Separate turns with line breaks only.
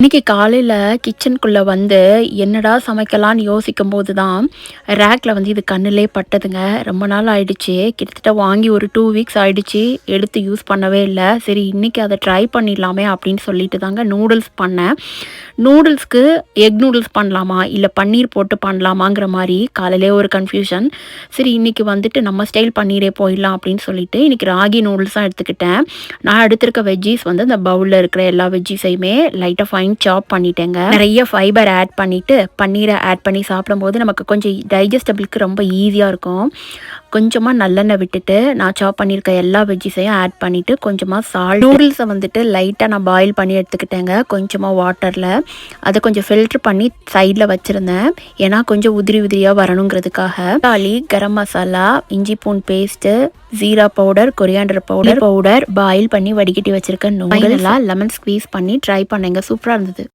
இன்னைக்கு காலையில் கிச்சனுக்குள்ளே வந்து என்னடா சமைக்கலான்னு யோசிக்கும் போது தான் ரேக்கில் வந்து இது கண்ணிலே பட்டதுங்க. ரொம்ப நாள் ஆயிடுச்சு. கிட்டத்தட்ட வாங்கி ஒரு டூ வீக்ஸ் ஆயிடுச்சு. எடுத்து யூஸ் பண்ணவே இல்லை. சரி இன்றைக்கி அதை ட்ரை பண்ணிடலாமே அப்படின்னு சொல்லிட்டு தாங்க நூடுல்ஸ் பண்ணேன். நூடுல்ஸ்க்கு எக் நூடுல்ஸ் பண்ணலாமா? இல்லை பன்னீர் போட்டு பண்ணலாமாங்கிற மாதிரி காலையிலே ஒரு கன்ஃபியூஷன் சரி இன்றைக்கி வந்துட்டு நம்ம ஸ்டைல் பன்னீரே போயிடலாம் அப்படின்னு சொல்லிட்டு இன்றைக்கி ராகி நூடுல்ஸாக எடுத்துக்கிட்டேன். நான் எடுத்திருக்க வெஜ்ஜீஸ் வந்து அந்த பவுலில் இருக்கிற எல்லா வெஜ்ஜீஸையுமே லைட்டாக ஃபைன் சாப் பண்ணிட்டேங்க. நிறைய ஃபைபர் ஆட் பண்ணிவிட்டு பன்னீரை ஆட் பண்ணி சாப்பிடும்போது நமக்கு கொஞ்சம் டைஜஸ்டபிளுக்கு ரொம்ப ஈஸியாக இருக்கும். கொஞ்சமாக நல்லெண்ணெய் விட்டுட்டு நான் சாப் பண்ணியிருக்க எல்லா வெஜ்ஜிஸையும் ஆட் பண்ணிவிட்டு கொஞ்சமாக சால்ட் நூடுல்ஸை வந்துட்டு லைட்டாக நான் பாயில் பண்ணி எடுத்துக்கிட்டேங்க. கொஞ்சமாக வாட்டரில் அதை கொஞ்சம் ஃபில்ட்ரு பண்ணி சைடில் வச்சுருந்தேன். ஏன்னா கொஞ்சம் உதிரி உதிரியாக வரணுங்கிறதுக்காக. தக்காளி கரம் மசாலா இஞ்சி பூன் paste jeera powder coriander powder powder boil பண்ணி வடிகட்டி வச்சிருக்க நூடுல்ஸ் லெமன் ஸ்க்வீஸ் பண்ணி ட்ரை பண்ணேங்க. சூப்பராக இருந்தது